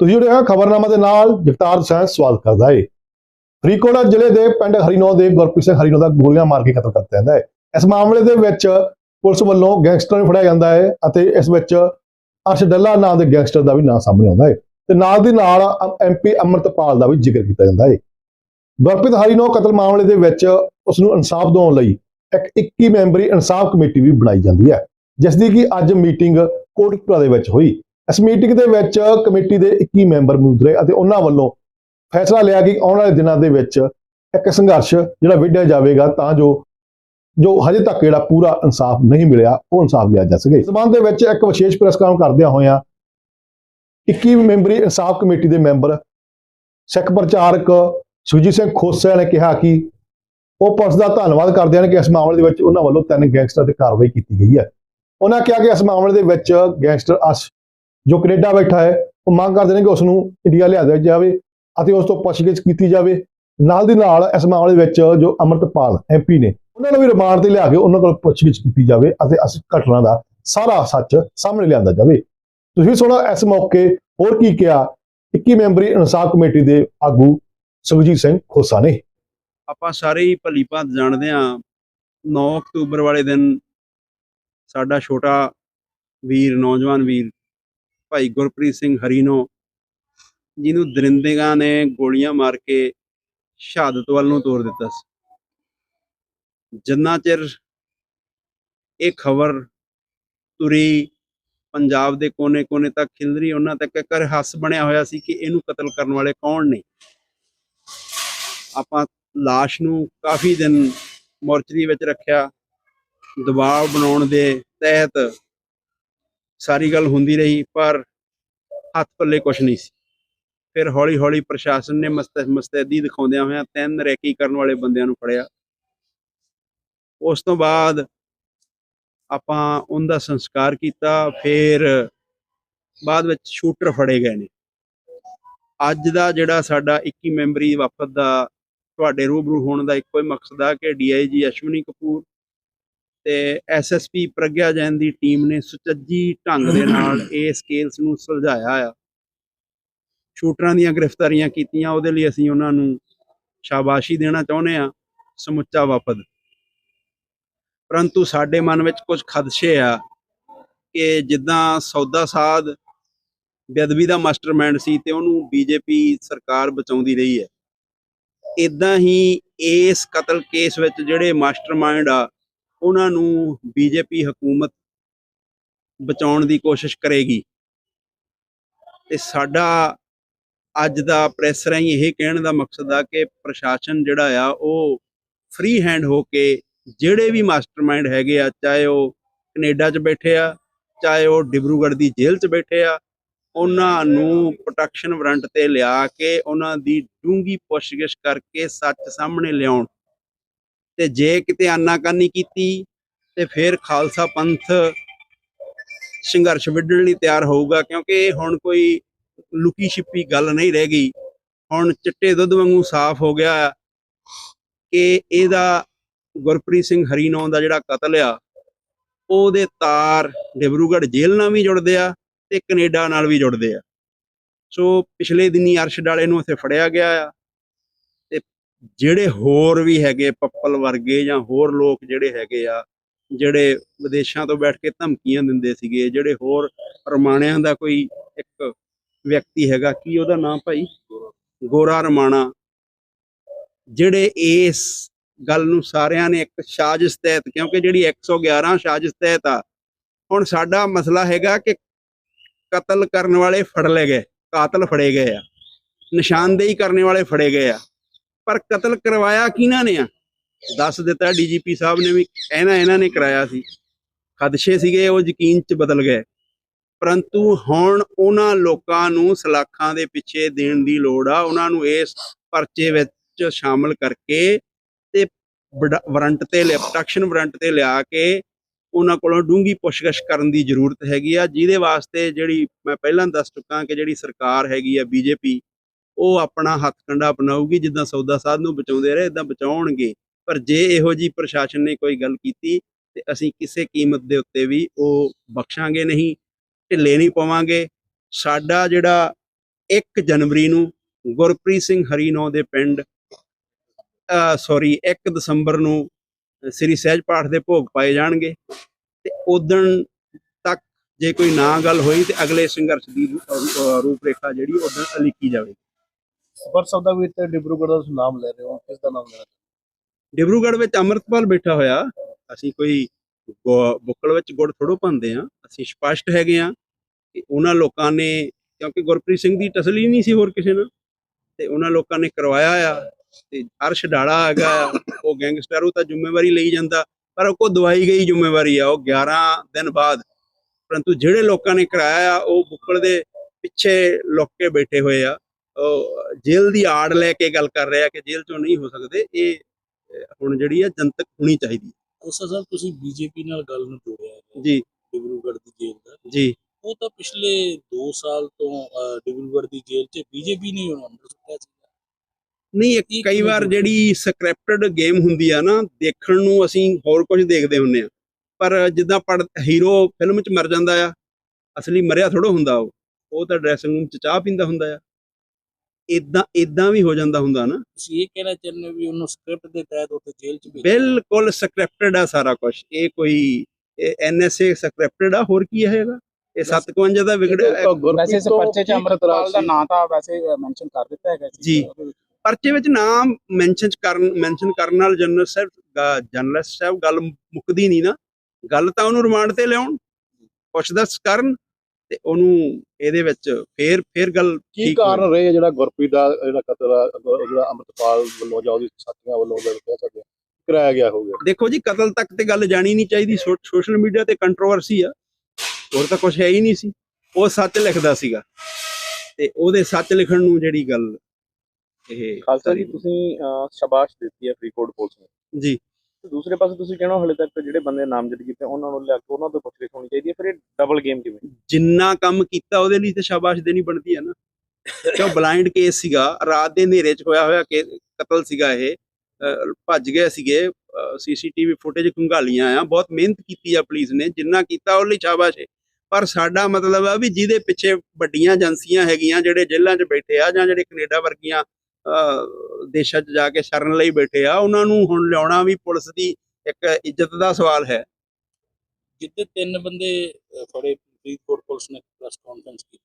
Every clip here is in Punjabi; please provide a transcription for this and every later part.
ਤੁਸੀਂ ਜੁੜੇ ਹੋ ਖਬਰਨਾਮਾ ਦੇ ਨਾਲ, ਜਗਤਾਰ ਸਿੰਘ ਸਵਾਗਤ ਕਰਦਾ ਹੈ ਫਰੀਦਕੋਟ ਜ਼ਿਲ੍ਹੇ ਦੇ ਪਿੰਡ ਹਰੀਨੋ ਦੇ ਗੁਰਪ੍ਰੀਤ ਸਿੰਘ ਹਰੀਨੋ ਦਾ ਗੋਲੀਆਂ ਮਾਰ ਕੇ ਕਤਲ ਕਰ ਦਿੱਤਾ ਜਾਂਦਾ ਹੈ ਇਸ ਮਾਮਲੇ ਦੇ ਵਿੱਚ ਪੁਲਿਸ ਵੱਲੋਂ ਗੈਂਗਸਟਰ ਨੂੰ ਫੜਿਆ ਜਾਂਦਾ ਹੈ ਅਤੇ ਇਸ ਵਿੱਚ ਅਰਸ਼ ਡੱਲਾ ਨਾਮ ਦੇ ਗੈਂਗਸਟਰ ਦਾ ਵੀ ਨਾਂ ਸਾਹਮਣੇ ਆਉਂਦਾ ਹੈ ਤੇ ਨਾਲ ਦੀ ਨਾਲ ਐਮਪੀ ਅਮਰਤਪਾਲ ਦਾ ਵੀ ਜ਼ਿਕਰ ਕੀਤਾ ਜਾਂਦਾ ਹੈ ਗੁਰਪ੍ਰੀਤ ਹਰੀਨੋ ਕਤਲ ਮਾਮਲੇ ਦੇ ਵਿੱਚ ਉਸ ਨੂੰ ਇਨਸਾਫ ਦਿਵਾਉਣ ਲਈ ਇੱਕ 21 ਮੈਂਬਰੀ ਇਨਸਾਫ ਕਮੇਟੀ ਵੀ ਬਣਾਈ ਜਾਂਦੀ ਹੈ, ਜਿਸ ਦੀ ਕਿ ਅੱਜ ਮੀਟਿੰਗ ਕੋਟਕਪੁਰਾ ਦੇ ਵਿੱਚ ਹੋਈ। ਇਸ ਮੀਟਿੰਗ ਦੇ ਵਿੱਚ ਕਮੇਟੀ ਦੇ 21 ਮੈਂਬਰ ਮੌਜੂਦ ਰਹੇ ਅਤੇ ਉਹਨਾਂ ਵੱਲੋਂ ਫੈਸਲਾ ਲਿਆ ਕਿ ਆਉਣ ਵਾਲੇ ਦਿਨਾਂ ਦੇ ਵਿੱਚ ਇੱਕ ਸੰਘਰਸ਼ ਜਿਹੜਾ ਵਿੱਢਿਆ ਜਾਵੇਗਾ ਤਾਂ ਜੋ ਜੋ ਹਜੇ ਤੱਕ ਜਿਹੜਾ ਪੂਰਾ ਇਨਸਾਫ ਨਹੀਂ ਮਿਲਿਆ, ਉਹ ਇਨਸਾਫ ਲਿਆ ਜਾ ਸਕੇ। ਇਸ ਸੰਬੰਧ ਦੇ ਵਿੱਚ ਇੱਕ ਵਿਸ਼ੇਸ਼ ਪ੍ਰੈਸ ਕਾਨਫਰੰਸ ਕਰਦਿਆਂ ਹੋਇਆਂ 21 ਮੈਂਬਰੀ ਇਨਸਾਫ ਕਮੇਟੀ ਦੇ ਮੈਂਬਰ ਸਿੱਖ ਪ੍ਰਚਾਰਕ ਸੁਰਜੀਤ ਸਿੰਘ ਖੋਸਾ ਨੇ ਕਿਹਾ ਕਿ ਉਹ ਪੁਲਿਸ ਦਾ ਧੰਨਵਾਦ ਕਰਦੇ ਹਨ ਕਿ ਇਸ ਮਾਮਲੇ ਦੇ ਵਿੱਚ ਉਹਨਾਂ ਵੱਲੋਂ ਤਿੰਨ ਗੈਂਗਸਟਰ ਤੇ ਕਾਰਵਾਈ ਕੀਤੀ ਗਈ ਹੈ। ਉਹਨਾਂ ਕਿਹਾ ਕਿ ਇਸ ਮਾਮਲੇ ਦੇ ਵਿੱਚ ਗੈਂਗਸਟਰ ਅਸ ਜੋ ਕੈਨੇਡਾ ਬੈਠਾ ਹੈ, ਉਹ ਮੰਗ ਕਰਦੇ ਨੇ ਕਿ ਉਸ ਨੂੰ ਇੰਡੀਆ ਲਿਆ ਜਾਵੇ ਅਤੇ ਉਸ ਤੋਂ ਪੁੱਛਗਿੱਛ ਕੀਤੀ ਜਾਵੇ। ਨਾਲ ਦੀ ਨਾਲ ਇਸ ਮਾਮਲੇ ਵਿੱਚ ਜੋ ਅਮਰਤਪਾਲ ਐਮਪੀ ਨੇ, ਉਹਨਾਂ ਨੂੰ ਵੀ ਰਿਮਾਂਡ ਤੇ ਲਿਆ ਕੇ ਉਹਨਾਂ ਕੋਲ ਪੁੱਛਗਿੱਛ ਕੀਤੀ ਜਾਵੇ ਅਤੇ ਇਸ ਘਟਨਾ ਦਾ ਸਾਰਾ ਸੱਚ ਸਾਹਮਣੇ ਲਿਆਂਦਾ ਜਾਵੇ। ਤੁਸੀਂ ਸੁਣੋ ਇਸ ਮੌਕੇ ਹੋਰ ਕੀ ਕਿਹਾ। 21 ਮੈਂਬਰੀ ਇਨਸਾਫ ਕਮੇਟੀ ਦੇ ਆਗੂ ਸੁਖਜੀਤ ਸਿੰਘ ਖੋਸਾ ਨੇ। ਆਪਾਂ ਸਾਰੇ ਹੀ ਭਲੀ ਭਾਂਤ ਜਾਣਦੇ ਹਾਂ 9 ਅਕਤੂਬਰ ਵਾਲੇ ਦਿਨ ਸਾਡਾ ਛੋਟਾ ਵੀਰ, ਨੌਜਵਾਨ ਵੀਰ ਭਾਈ ਗੁਰਪ੍ਰੀਤ ਸਿੰਘ ਹਰੀਨੋ ਜਿਹਨੂੰ ਦਰਿੰਦਿਆਂ ਨੇ ਗੋਲੀਆਂ ਮਾਰ ਕੇ ਸ਼ਹਾਦਤ ਵੱਲ ਨੂੰ ਤੋਰ ਦਿੱਤਾ ਸੀ। ਜਿੰਨਾ ਚਿਰ ਇਹ ਖਬਰ ਤੁਰੀ ਪੰਜਾਬ ਦੇ ਕੋਨੇ-ਕੋਨੇ ਤੱਕ ਖਿਲਰੀ, ਉਹਨਾਂ ਤੱਕ ਇੱਕ ਰਹੱਸ ਬਣਿਆ ਹੋਇਆ ਸੀ ਕਿ ਇਹਨੂੰ ਕਤਲ ਕਰਨ ਵਾਲੇ ਕੌਣ ਨੇ। ਆਪਾਂ ਲਾਸ਼ ਨੂੰ ਕਾਫੀ ਦਿਨ ਮੋਰਚਰੀ ਵਿੱਚ ਰੱਖਿਆ। ਦਬਾਅ ਬਣਾਉਣ ਦੇ ਤਹਿਤ ਸਾਰੀ ਗੱਲ ਹੁੰਦੀ ਰਹੀ, ਪਰ ਹੱਥ ਪੱਲੇ ਕੁਝ ਨਹੀਂ ਸੀ। ਫਿਰ ਹੌਲੀ ਹੌਲੀ ਪ੍ਰਸ਼ਾਸਨ ਨੇ ਮਸਤ, ਮਸਤੈਦੀ ਦਿਖਾਉਂਦਿਆਂ ਹੋਇਆਂ ਤਿੰਨ ਰੈਕੀ ਕਰਨ ਵਾਲੇ ਬੰਦਿਆਂ ਨੂੰ ਫੜਿਆ। ਉਸ ਤੋਂ ਬਾਅਦ ਆਪਾਂ ਉਹਦਾ ਸੰਸਕਾਰ ਕੀਤਾ, ਫਿਰ ਬਾਅਦ ਵਿੱਚ ਸ਼ੂਟਰ ਫੜੇ ਗਏ ਨੇ। ਅੱਜ ਦਾ ਜਿਹੜਾ ਸਾਡਾ 21 ਮੈਂਬਰੀ ਵਫਦ ਦਾ, ਤੁਹਾਡੇ ਰੂਬਰੂ ਹੋਣ ਦਾ ਇੱਕੋ ਹੀ ਮਕਸਦ ਆ ਕਿ ਡੀਆਈਜੀ ਅਸ਼ਵਨੀ ਕਪੂਰ ਤੇ ਐਸਐਸਪੀ ਪ੍ਰਗਿਆ ਜੈਨ ਦੀ ਟੀਮ ਨੇ ਸੁਚੱਜੀ ਢੰਗ ਦੇ ਨਾਲ ਇਸ ਕੇਸ ਨੂੰ ਸੁਲਝਾਇਆ ਆ। ਸ਼ੂਟਰਾਂ ਦੀਆਂ ਗ੍ਰਿਫਤਾਰੀਆਂ ਕੀਤੀਆਂ ਉਹਦੇ ਲਈ ਅਸੀਂ ਉਹਨਾਂ ਨੂੰ ਸ਼ਾਬਾਸ਼ੀ ਦੇਣਾ ਚਾਹੁੰਦੇ ਆ ਸਮੁੱਚਾ ਵਫਦ ਪਰੰਤੂ ਸਾਡੇ ਮਨ ਵਿੱਚ ਕੁਝ ਖਦਸ਼ੇ ਆ ਕਿ ਜਿੱਦਾਂ ਸੌਦਾ ਸਾਧ ਬੇਅਦਬੀ ਦਾ ਮਾਸਟਰਮਾਈਂਡ ਸੀ ਤੇ ਉਹਨੂੰ ਬੀਜੇਪੀ ਸਰਕਾਰ ਬਚਾਉਂਦੀ ਰਹੀ ਹੈ। ਇਦਾਂ ਹੀ ਇਸ ਕਤਲ ਕੇਸ ਵਿੱਚ ਜਿਹੜੇ ਮਾਸਟਰਮਾਈਂਡ ਆ ਉਹਨਾਂ ਨੂੰ ਬੀਜੇਪੀ ਹਕੂਮਤ ਬਚਾਉਣ ਦੀ ਕੋਸ਼ਿਸ਼ ਕਰੇਗੀ। ਤੇ ਸਾਡਾ ਅੱਜ ਦਾ ਪ੍ਰੈਸ ਰਾਹੀਂ ਇਹ ਕਹਿਣ ਦਾ ਮਕਸਦ ਆ ਕਿ ਪ੍ਰਸ਼ਾਸਨ ਜਿਹੜਾ ਆ, ਉਹ ਫ੍ਰੀ ਹੈਂਡ ਹੋ ਕੇ ਜਿਹੜੇ ਵੀ ਮਾਸਟਰਮਾਈਂਡ ਹੈਗੇ ਆ, ਚਾਹੇ ਉਹ ਕੈਨੇਡਾ 'ਚ ਬੈਠੇ ਆ, ਚਾਹੇ ਉਹ ਡਿਬਰੂਗੜ੍ਹ ਦੀ ਜੇਲ੍ਹ 'ਚ ਬੈਠੇ ਆ, ਉਹਨਾਂ ਨੂੰ ਪ੍ਰੋਟੈਕਸ਼ਨ ਵਾਰੰਟ ਤੇ ਲਿਆ ਕੇ ਉਹਨਾਂ ਦੀ ਡੂੰਗੀ ਪੁੱਛਗਿੱਛ ਕਰਕੇ ਸੱਚ ਸਾਹਮਣੇ ਲਿਆਉਣ। ਤੇ ਜੇ ਕਿਤੇ ਆਨਾਕਾਨੀ ਕੀਤੀ ਤੇ ਫਿਰ ਖਾਲਸਾ ਪੰਥ ਸੰਘਰਸ਼ ਵਿੱਢਣ ਲਈ ਤਿਆਰ ਹੋਊਗਾ, ਕਿਉਂਕਿ ਇਹ ਹੁਣ ਕੋਈ ਲੁਕੀ ਛਿਪੀ ਗੱਲ ਨਹੀਂ ਰਹਿ ਗਈ। ਹੁਣ ਚਿੱਟੇ ਦੁੱਧ ਵਾਂਗੂ ਸਾਫ਼ ਹੋ ਗਿਆ ਹੈ ਕਿ ਇਹਦਾ ਗੁਰਪ੍ਰੀਤ ਸਿੰਘ ਹਰੀਨੌਂ ਦਾ ਜਿਹੜਾ ਕਤਲ ਆ, ਉਹਦੇ ਤਾਰ ਡਿਬਰੂਗੜ੍ਹ ਜੇਲ੍ਹ ਨਾਲ ਵੀ ਜੁੜਦੇ ਆ ਤੇ ਕੈਨੇਡਾ ਨਾਲ ਵੀ ਜੁੜਦੇ ਆ। ਸੋ ਪਿਛਲੇ ਦਿਨੀ ਅਰਸ਼ ਡਾਲੇ ਨੂੰ ਉੱਥੇ ਫੜਿਆ ਗਿਆ ਆ। ਜਿਹੜੇ ਹੋਰ ਵੀ ਹੈਗੇ ਪੱਪਲ ਵਰਗੇ ਜਾਂ ਹੋਰ ਲੋਕ ਜਿਹੜੇ ਹੈਗੇ ਆ, ਜਿਹੜੇ ਵਿਦੇਸ਼ਾਂ ਤੋਂ ਬੈਠ ਕੇ ਧਮਕੀਆਂ ਦਿੰਦੇ ਸੀਗੇ, ਜਿਹੜੇ ਹੋਰ ਰਮਾਣਿਆਂ ਦਾ ਕੋਈ ਇੱਕ ਵਿਅਕਤੀ ਹੈਗਾ, ਕੀ ਉਹਦਾ ਨਾਮ ਭਾਈ? ਗੋਰਾ ਰਮਾਣਾ। ਜਿਹੜੇ ਇਸ ਗੱਲ ਨੂੰ ਸਾਰਿਆਂ ਨੇ ਇੱਕ ਸਾਜ਼ਿਸ਼ ਤਹਿਤ, ਕਿਉਂਕਿ ਜਿਹੜੀ 111 ਸਾਜ਼ਿਸ਼ ਤਹਿਤ ਆ, ਹੁਣ ਸਾਡਾ ਮਸਲਾ ਹੈਗਾ ਕਿ ਕਤਲ ਕਰਨ ਵਾਲੇ ਫੜ ਲਏ ਗਏ, ਕਾਤਲ ਫੜੇ ਗਏ ਆ, ਨਿਸ਼ਾਨਦੇਹੀ ਕਰਨ ਵਾਲੇ ਫੜੇ ਗਏ ਆ। ਪਰ ਕਤਲ ਕਰਵਾਇਆ ਕਿਹਨਾਂ ਨੇ ਆ? ਦੱਸ ਦਿੱਤਾ ਡੀਜੀਪੀ ਸਾਹਿਬ ਨੇ ਵੀ, ਇਹਨਾਂ ਇਹਨਾਂ ਨੇ ਕਰਾਇਆ ਸੀ। ਖਦਸ਼ੇ ਸੀਗੇ, ਉਹ ਯਕੀਨ ਚ ਬਦਲ ਗਏ। ਪਰੰਤੂ ਹੁਣ ਉਹਨਾਂ ਲੋਕਾਂ ਨੂੰ ਸਲਾਖਾਂ ਦੇ ਪਿੱਛੇ ਦੇਣ ਦੀ ਲੋੜ ਆ। ਉਹਨਾਂ ਨੂੰ ਇਸ ਪਰਚੇ ਵਿੱਚ ਸ਼ਾਮਲ ਕਰਕੇ ਤੇ ਵਾਰੰਟ ਤੇ ਪ੍ਰੋਟੈਕਸ਼ਨ ਵਾਰੰਟ ਤੇ ਲਿਆ ਕੇ ਉਹਨਾਂ ਕੋਲੋਂ ਡੂੰਗੀ ਪੁੱਛਗਿੱਛ ਕਰਨ ਦੀ ਜ਼ਰੂਰਤ ਹੈਗੀ ਆ। ਜਿਹਦੇ ਵਾਸਤੇ ਜਿਹੜੀ ਮੈਂ ਪਹਿਲਾਂ ਦੱਸ ਚੁੱਕਾ ਕਿ ਜਿਹੜੀ ਸਰਕਾਰ ਹੈਗੀ ਆ, ਬੀਜੇਪੀ ਉਹ ਆਪਣਾ ਹੱਥ ਕੰਡਾ ਅਪਣਾਊਗੀ, ਜਿੱਦਾਂ ਸੌਦਾ ਸਾਧ ਨੂੰ ਬਚਾਉਂਦੇ ਰਹੇ ਇਦਾਂ ਬਚਾਉਣਗੇ। ਪਰ ਜੇ ਇਹੋ ਜੀ ਪ੍ਰਸ਼ਾਸਨ ਨੇ ਕੋਈ ਗੱਲ ਕੀਤੀ, ਤੇ ਅਸੀਂ ਕਿਸੇ ਕੀਮਤ ਦੇ ਉੱਤੇ ਵੀ ਉਹ ਬਖਸ਼ਾਂਗੇ ਨਹੀਂ, ਢਿੱਲੇ ਨਹੀਂ ਪਵਾਂਗੇ। ਸਾਡਾ ਜਿਹੜਾ 1 ਜਨਵਰੀ ਨੂੰ ਗੁਰਪ੍ਰੀਤ ਸਿੰਘ ਹਰੀਨੌ ਦੇ ਪਿੰਡ ਸੌਰੀ 1 ਦਸੰਬਰ ਨੂੰ ਸ੍ਰੀ ਸਹਿਜ ਪਾਠ ਦੇ ਭੋਗ ਪਾਏ ਜਾਣਗੇ, ਤੇ ਉਦੋਂ ਤੱਕ ਜੇ ਕੋਈ ਨਾ ਗੱਲ ਹੋਈ, ਤੇ ਅਗਲੇ ਸੰਘਰਸ਼ ਦੀ ਰੂਪਰੇਖਾ ਜਿਹੜੀ ਉਦੋਂ ਅਲੀਕੀ ਜਾਵੇ ਸਫਰ ਸੌਦਾ ਵੀ ਤੇ ਡਿਬਰੂਗੜ੍ਹ ਦਾ ਤੁਸੀਂ ਨਾਮ ਲੈ ਰਹੇ ਹੋ ਕਿਸ ਦਾ ਨਾਮ ਲੈਣਾ ਡਿਬਰੂਗੜ੍ਹ ਵਿੱਚ ਅੰਮ੍ਰਿਤਪਾਲ ਬੈਠਾ ਹੋਇਆ। ਅਸੀਂ ਕੋਈ ਗੁ- ਬੁੱਕਲ ਵਿੱਚ ਗੁੜ ਥੋੜੋ ਪਾਉਂਦੇ ਆ ਅਸੀਂ ਸਪਸ਼ਟ ਹੈਗੇ ਆ ਕਿ ਉਹਨਾਂ ਲੋਕਾਂ ਨੇ ਕਿਉਂਕਿ ਗੁਰਪ੍ਰੀਤ ਸਿੰਘ ਦੀ ਤਸਲੀ ਨਹੀਂ ਸੀ ਹੋਰ ਕਿਸੇ ਨਾਲ ਤੇ ਉਹਨਾਂ ਲੋਕਾਂ ਨੇ ਕਰਵਾਇਆ ਆ ਤੇ ਅਰਸ਼ ਡਾਲਾ ਹੈਗਾ ਆ, ਉਹ ਗੈਂਗਸਟਰ ਉਹ ਤਾਂ ਜ਼ਿੰਮੇਵਾਰੀ ਲਈ ਜਾਂਦਾ ਪਰ ਉਹ ਕੋ ਦਵਾਈ ਗਈ ਜ਼ਿੰਮੇਵਾਰੀ ਆ ਉਹ 11 ਦਿਨ ਬਾਅਦ। ਪਰੰਤੂ ਜਿਹੜੇ ਲੋਕਾਂ ਨੇ ਕਰਾਇਆ ਆ ਉਹ ਬੁੱਕਲ ਦੇ ਪਿੱਛੇ ਲੁੱਕ ਕੇ ਬੈਠੇ ਹੋਏ ਆ। ਜੇਲ੍ਹ ਦੀ ਆੜ ਲੈ ਕੇ ਗੱਲ ਕਰ ਰਹੇ ਕਿ ਜੇਲ੍ਹ ਚੋਂ ਨਹੀਂ ਹੋ ਸਕਦੇ ਇਹ ਹੁਣ ਜਿਹੜੀ ਆ ਜਨਤਕ ਹੋਣੀ ਚਾਹੀਦੀ ਕੋਸਾ ਸਾਹਿਬ ਤੁਸੀਂ ਬੀਜੇਪੀ ਨਾਲ ਗੱਲ ਨੂੰ ਜੋੜਿਆ ਹੈ ਜੀ। ਡਿਬਰੂਗੜ੍ਹ ਦੀ ਜੇਲ੍ਹ ਦਾ। ਜੀ। ਉਹ ਤਾਂ ਪਿਛਲੇ 2 ਸਾਲ ਤੋਂ ਡਿਬਰੂਗੜ੍ਹ ਦੀ ਜੇਲ੍ਹ 'ਚ ਬੀਜੇਪੀ ਨੇ ਉਹਨੂੰ ਅੰਦਰ ਸੁੱਟਿਆ ਸੀ ਨਹੀਂ ਕਈ ਵਾਰ? ਜਿਹੜੀ ਸਕ੍ਰਿਪਟਡ ਗੇਮ ਹੁੰਦੀ ਆ ਨਾ ਦੇਖਣ ਨੂੰ ਅਸੀਂ ਹੋਰ ਕੁਝ ਦੇਖਦੇ ਹੁੰਨੇ ਆ ਪਰ ਜਿੱਦਾਂ ਪੜ ਹੀਰੋ ਫਿਲਮ 'ਚ ਮਰ ਜਾਂਦਾ ਆ ਅਸਲੀ ਮਰਿਆ ਥੋੜਾ ਹੁੰਦਾ ਉਹ। ਉਹ ਤਾਂ ਡਰੈਸਿੰਗ ਰੂਮ 'ਚ ਚਾਹ ਪੀਂਦਾ ਹੁੰਦਾ ਆ। ਇਦਾਂ ਇਦਾਂ ਵੀ ਹੋ ਜਾਂਦਾ ਹੁੰਦਾ ਨਾ। ਤੁਸੀਂ ਇਹ ਕਹਿਣਾ ਚਾਹੁੰਦੇ ਹੋ ਵੀ ਉਹਨੂੰ ਸਕ੍ਰਿਪਟ ਦੇ ਤਹਿਤ ਉੱਥੇ ਜੇਲ੍ਹ 'ਚ ਬਿਲਕੁਲ ਸਕ੍ਰਿਪਟਡ ਆ ਸਾਰਾ ਕੁਝ ਇਹ ਕੋਈ ਐਨਐਸਏ ਸਕ੍ਰਿਪਟਡ ਆ ਹੋਰ ਕੀ ਹੈਗਾ? ਇਹ 57 ਦਾ ਵਿਗੜਿਆ ਵੈਸੇ ਇਸ ਪਰਚੇ ਚ ਅੰਮ੍ਰਿਤਪਾਲ ਦਾ ਨਾਂ ਤਾਂ ਵੈਸੇ ਮੈਂਸ਼ਨ ਕਰ ਦਿੱਤਾ ਹੈਗਾ ਜੀ। ਪਰਚੇ ਵਿੱਚ ਨਾਮ ਮੈਂਸ਼ਨ ਕਰਨ ਮੈਂਸ਼ਨ ਕਰਨ ਨਾਲ ਜਨਰਲ ਸਾਹਿਬ ਜਰਨਲਿਸਟ ਸਾਹਿਬ ਗੱਲ ਮੁੱਕਦੀ ਨਹੀਂ ਨਾ। ਗੱਲ ਤਾਂ ਉਹਨੂੰ ਰਿਮਾਂਡ ਤੇ ਲਿਆਉਣ ਪੁੱਛਦਸ ਕਰਨ ਤੇ ਉਹਨੂੰ ਇਹਦੇ ਵਿੱਚ ਫੇਰ ਫੇਰ ਗੱਲ ਕੀ ਠੀਕ ਹੋਈ। ਕਾਰਨ ਰਹੇ ਜਿਹੜਾ ਗੁਰਪ੍ਰੀਤ ਦਾ ਜਿਹੜਾ ਕਤਲ ਆ, ਅਹ ਜਿਹੜਾ ਅੰਮ੍ਰਿਤਪਾਲ ਵੱਲੋਂ ਜਾਂ ਉਹਦੀ ਸਾਥੀਆਂ ਵੱਲੋਂ ਜਿਹੜਾ ਕਹਿ ਸਕਦੇ ਹਾਂ, ਕਰਾਇਆ ਗਿਆ ਹੋਊਗਾ ਦੇਖੋ ਜੀ ਕਤਲ ਤੱਕ ਤੇ ਗੱਲ ਜਾਣੀ ਨਹੀਂ ਚਾਹੀਦੀ। ਸੋਸ਼ਲ ਮੀਡੀਆ ਤੇ ਕੰਟਰੋਵਰਸੀ ਆ। ਹੋਰ ਤਾਂ ਕੁਝ ਹੈ ਹੀ ਨਹੀਂ ਸੀ। ਉਹ ਸੱਚ ਲਿਖਦਾ ਸੀਗਾ। ਤੇ ਉਹਦੇ ਸੱਚ ਲਿਖਣ ਨੂੰ ਜਿਹੜੀ ਗੱਲ ਇਹ ਖਾਲਸਾ ਜੀ ਸਾਰੀ- ਤੁਸੀਂ ਅਹ, ਸ਼ਾਬਾਸ਼ ਦਿੱਤੀ ਹੈ ਫਰੀਦਕੋਟ ਪੁਲਿਸ ਨੂੰ। ਜੀ। ਤੇ ਦੂਸਰੇ ਪਾਸੇ ਤੁਸੀਂ ਕਹਿਣਾ ਹਲੇ ਤੱਕ ਜਿਹੜੇ ਬੰਦੇ ਨਾਮਜ਼ਦ ਕੀਤੇ ਉਹਨਾਂ ਨੂੰ ਲਿਆ ਕੇ ਉਹਨਾਂ ਤੋਂ ਪੁੱਛਗਿੱਛ ਹੋਣੀ ਚਾਹੀਦੀ ਹੈ, ਫਿਰ ਇਹ ਡਬਲ ਗੇਮ ਕਿਵੇਂ? ਜਿੰਨਾ ਕੰਮ ਕੀਤਾ ਉਹਦੇ ਲਈ ਤੇ ਸ਼ਾਬਾਸ਼ ਦੇਣੀ ਬਣਦੀ ਹੈ ਨਾ। ਕਿਉਂ? ਬਲਾਈਂਡ ਕੇਸ ਸੀਗਾ, ਰਾਤ ਦੇ ਹਨੇਰੇ 'ਚ ਹੋਇਆ ਹੋਇਆ ਕੇ ਕਤਲ ਸੀਗਾ ਇਹ। ਭੱਜ ਗਏ ਸੀਗੇ ਸੀਸੀਟੀਵੀ ਫੁਟੇਜ ਖੰਗਾਲੀਆਂ ਆ। ਬਹੁਤ ਮਿਹਨਤ ਕੀਤੀ ਆ ਪੁਲਿਸ ਨੇ, ਜਿੰਨਾ ਕੀਤਾ ਉਹ ਲਈ ਸ਼ਾਬਾਸ਼ ਹੈ ਪਰ ਸਾਡਾ ਮਤਲਬ ਆ ਵੀ ਜਿਹਦੇ ਪਿੱਛੇ ਵੱਡੀਆਂ ਏਜੰਸੀਆਂ ਹੈਗੀਆਂ, ਜਿਹੜੇ ਜੇਲ੍ਹਾਂ 'ਚ ਬੈਠੇ ਆ ਜਾਂ ਜਿਹੜੇ ਕੈਨੇਡਾ ਵਰਗੀਆਂ ਦੇਸ਼ਾਂ 'ਚ ਜਾ ਕੇ ਸ਼ਰਨ ਲਈ ਬੈਠੇ ਆ ਉਹਨਾਂ ਨੂੰ ਹੁਣ ਲਿਆਉਣਾ ਵੀ ਪੁਲਿਸ ਦੀ ਇੱਕ ਇੱਜ਼ਤ ਦਾ ਸਵਾਲ ਹੈ। ਜਿੱਦੇ ਤਿੰਨ ਬੰਦੇ ਫੜੇ ਫਰੀਦਕੋਟ ਪੁਲਿਸ ਨੇ ਪ੍ਰੈਸ ਕਾਨਫਰੰਸ ਕੀਤੀ।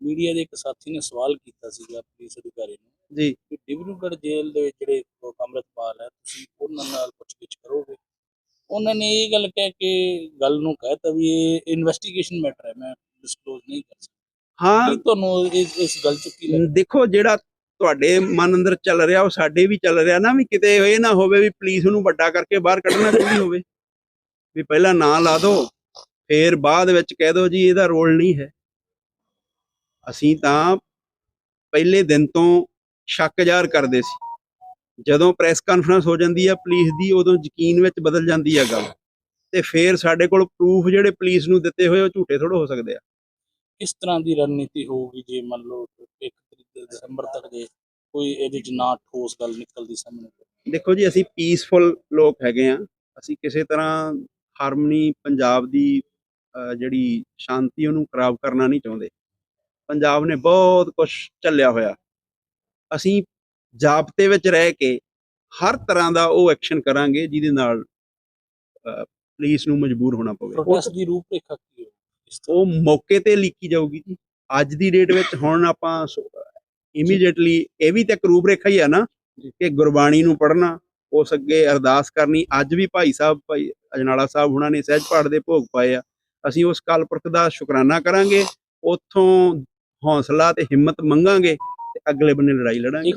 ਮੀਡੀਆ ਦੇ ਇੱਕ ਸਾਥੀ ਨੇ ਸਵਾਲ ਕੀਤਾ ਸੀਗਾ ਪੁਲਿਸ ਅਧਿਕਾਰੀ ਨੂੰ ਜੀ। ਕਿ ਡਿਬਰੂਗੜ੍ਹ ਜੇਲ੍ਹ ਦੇ ਵਿੱਚ ਜਿਹੜੇ ਅੰਮ੍ਰਿਤਪਾਲ ਹੈ ਤੁਸੀਂ ਉਹਨਾਂ ਨਾਲ ਪੁੱਛਗਿੱਛ ਕਰੋਗੇ? ਉਹਨਾਂ ਨੇ ਇਹ ਗੱਲ ਕਹਿ ਕੇ ਗੱਲ ਨੂੰ ਕਹਿਤਾ ਵੀ ਇਹ ਇਨਵੈਸਟੀਗੇਸ਼ਨ ਮੈਟਰ ਹੈ ਮੈਂ ਡਿਸਕਲੋਜ਼ ਨਹੀਂ ਕਰ ਸਕਦਾ। ਹਾਂ। ਤੁਹਾਨੂੰ ਇਸ ਇਸ ਗੱਲ ਚ ਕੀ ਲੱਗਦਾ? ਦੇਖੋ ਜਿਹੜਾ ਤੁਹਾਡੇ ਮਨ ਅੰਦਰ ਚੱਲ ਰਿਹਾ, ਉਹ ਸਾਡੇ ਵੀ ਚੱਲ ਰਿਹਾ ਨਾ, ਵੀ ਕਿਤੇ ਇਹ ਨਾ ਹੋਵੇ ਵੀ ਪੁਲਿਸ ਨੂੰ ਵੱਡਾ ਕਰਕੇ ਬਾਹਰ ਕੱਢਣਾ ਚਾਹੀਦੀ ਹੋਵੇ। ਵੀ ਪਹਿਲਾਂ ਨਾਂ ਲਾ ਦਿਓ ਫੇਰ ਬਾਅਦ ਵਿੱਚ ਕਹਿ ਦਿਓ ਜੀ ਇਹਦਾ ਰੋਲ ਨਹੀਂ ਹੈ। ਅਸੀਂ ਤਾਂ ਪਹਿਲੇ ਦਿਨ ਤੋਂ ਸ਼ੱਕ ਜ਼ਾਹਰ ਕਰਦੇ ਸੀ। ਜਦੋਂ ਪ੍ਰੈਸ ਕਾਨਫਰੰਸ ਹੋ ਜਾਂਦੀ ਆ ਪੁਲਿਸ ਦੀ, ਉਦੋਂ ਯਕੀਨ ਵਿੱਚ ਬਦਲ ਜਾਂਦੀ ਆ ਗੱਲ। ਤੇ ਫੇਰ ਸਾਡੇ ਕੋਲ ਪ੍ਰੂਫ ਜਿਹੜੇ ਪੁਲਿਸ ਨੂੰ ਦਿੱਤੇ ਹੋਏ ਉਹ ਝੂਠੇ ਥੋੜ੍ਹਾ ਹੋ ਸਕਦੇ ਆ। ਕਿਸ ਤਰ੍ਹਾਂ ਦੀ ਰਣਨੀਤੀ ਹੋਊਗੀ ਜੇ ਮੰਨ ਲਓ 1 ਦਸੰਬਰ ਤੱਕ ਜੇ ਕੋਈ ਇਹਦੇ ਚ ਨਾ ਠੋਸ ਗੱਲ ਨਿਕਲਦੀ ਸਾਹਮਣੇ। ਦੇਖੋ ਜੀ ਅਸੀਂ ਪੀਸਫੁਲ ਲੋਕ ਹੈਗੇ ਆ ਅਸੀਂ ਕਿਸੇ ਤਰ੍ਹਾਂ ਹਾਰਮਨੀ ਪੰਜਾਬ ਦੀ ਜਿਹੜੀ ਸ਼ਾਂਤੀ ਉਹਨੂੰ ਖਰਾਬ ਕਰਨਾ ਨਹੀਂ ਚਾਹੁੰਦੇ। ਪੰਜਾਬ ਨੇ ਬਹੁਤ ਕੁਝ ਚੱਲਿਆ ਹੋਇਆ। ਅਸੀਂ ਜਾਬਤੇ ਵਿੱਚ ਰਹਿ ਕੇ ਹਰ ਤਰ੍ਹਾਂ ਦਾ ਉਹ ਐਕਸ਼ਨ ਕਰਾਂਗੇ ਜਿਹਦੇ ਨਾਲ ਪੁਲਿਸ ਨੂੰ ਮਜਬੂਰ ਹੋਣਾ ਪਵੇ। ਪ੍ਰੋਟੈਸਟ ਦੀ ਰੂਪਰੇਖਾ ਕੀ ਤਰ੍ਹਾਂ ਉਹ ਮੌਕੇ ਤੇ ਲੀਕੀ ਜਾਊਗੀ ਜੀ। ਅੱਜ ਦੀ ਡੇਟ ਵਿੱਚ ਹੁਣ ਆਪਾਂ ਇਮੀਡੀਏਟਲੀ ਇਹ ਵੀ ਤਾਂ ਇੱਕ ਰੂਪਰੇਖਾ ਹੀ ਆ ਨਾ ਕਿ ਗੁਰਬਾਣੀ ਨੂੰ ਪੜ੍ਹਨਾ ਉਸ ਅੱਗੇ ਅਰਦਾਸ ਕਰਨੀ। ਅੱਜ ਵੀ ਭਾਈ ਸਾਹਿਬ ਭਾਈ ਅਜਨਾਲਾ ਸਾਹਿਬ ਹੁਣਾਂ ਨੇ ਸਹਿਜ ਪਾਠ ਦੇ ਭੋਗ ਪਾਏ ਆ। ਅਸੀਂ ਉਸ ਕਾਲ ਪੁਰਖ ਦਾ ਸ਼ੁਕਰਾਨਾ ਕਰਾਂਗੇ। ਉੱਥੋਂ ਹੌਸਲਾ ਤੇ ਹਿੰਮਤ ਮੰਗਾਂਗੇ ਤੇ ਅਗਲੇ ਬੰਨੇ ਲੜਾਈ ਲੜਾਂਗੇ।